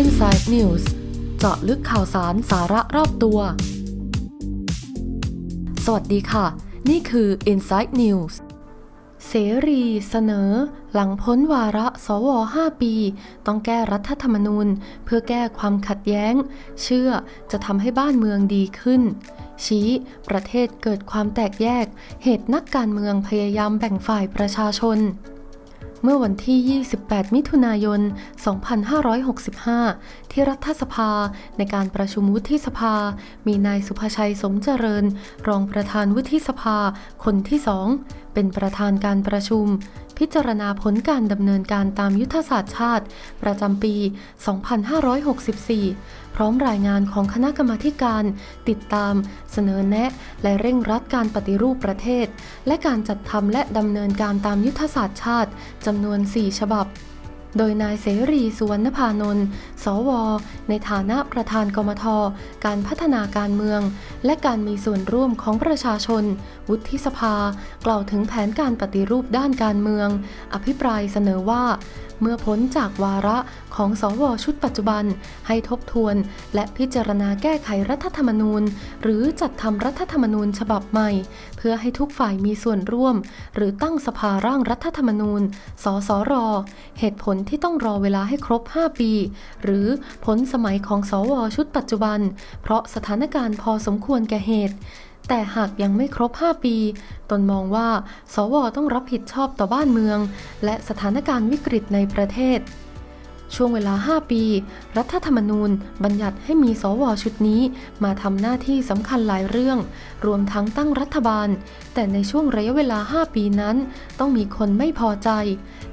Inside News เจาะลึกข่าวสารสาระรอบตัว สวัสดีค่ะ นี่คือ Inside News เสรีเสนอ หลังพ้นวาระสว 5 ปี ต้องแก้รัฐธรรมนูญ เพื่อแก้ความขัดแย้ง เชื่อจะทำให้บ้านเมืองดีขึ้น ชี้ ประเทศเกิดความแตกแยก เหตุนักการเมืองพยายามแบ่งฝ่ายประชาชน เมื่อวันที่ 28 มิถุนายน 2565 ที่รัฐสภาในการประชุมวุฒิสภา มีนายสุภชัยสมเจริญ รองประธานวุฒิสภาคนที่สองเป็นประธานการประชุม พิจารณาผลการดำเนินการตามยุทธศาสตร์ชาติ ประจำปี 2564 พร้อมรายงานของคณะกรรมาการ ติดตาม เสนอแนะ และเร่งรัดการปฏิรูปประเทศ และการจัดทำและดำเนินการตามยุทธศาสตร์ชาติจำนวน 4 ฉบับ โดยนายเสรีสุวรรณพานนท์ สว ในฐานะประธานกมท การพัฒนาการเมือง และการมีส่วนร่วมของประชาชน วุฒิสภา กล่าวถึงแผนการปฏิรูปด้านการเมือง อภิปรายเสนอว่า เมื่อพ้นจากวาระของสวชุดปัจจุบัน ให้ทบทวน และพิจารณาแก้ไขรัฐธรรมนูญ หรือจัดทำรัฐธรรมนูญฉบับใหม่ เพื่อให้ทุกฝ่ายมีส่วนร่วม หรือตั้งสภาร่างรัฐธรรมนูญ สสร เหตุผลที่ต้องรอเวลาให้ครบ 5 ปี หรือพ้นสมัยของสวชุดปัจจุบัน เพราะสถานการณ์พอสมควรแก่เหตุ แต่หากยังไม่ครบ 5 ปี ตนมองว่า สวต้องรับผิดชอบต่อบ้านเมือง และสถานการณ์วิกฤตในประเทศ ช่วงเวลา 5 ปี รัฐธรรมนูญบัญญัติให้มีสวชุดนี้ มาทำหน้าที่สำคัญหลายเรื่อง รวมทั้งตั้งรัฐบาล แต่ในช่วงระยะเวลา 5 ปีนั้น ต้องมีคนไม่พอใจ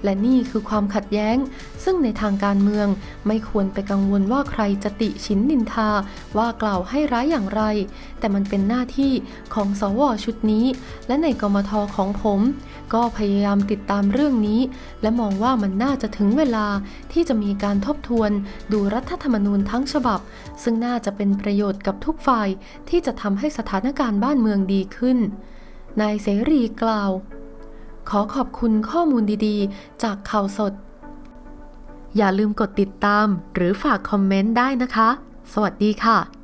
และนี่คือความขัดแย้ง ซึ่งในทางการเมืองไม่ควรไปกังวลว่าใครจะติชินนินทา ว่ากล่าวให้ร้ายอย่างไร แต่มันเป็นหน้าที่ของสวชุดนี้ และในกมทของผม ก็พยายามติดตามเรื่องนี้ และมองว่ามันน่าจะถึงเวลาที่จะมีมีการทบทวนดูรัฐธรรมนูญทั้งฉบับ ซึ่งน่าจะเป็นประโยชน์กับทุกฝ่ายที่จะทำให้สถานการณ์บ้านเมืองดีขึ้น นายเสรีกล่าว ขอขอบคุณข้อมูลดีๆ จากข่าวสด อย่าลืมกดติดตามหรือฝากคอมเมนต์ได้นะคะ สวัสดีค่ะ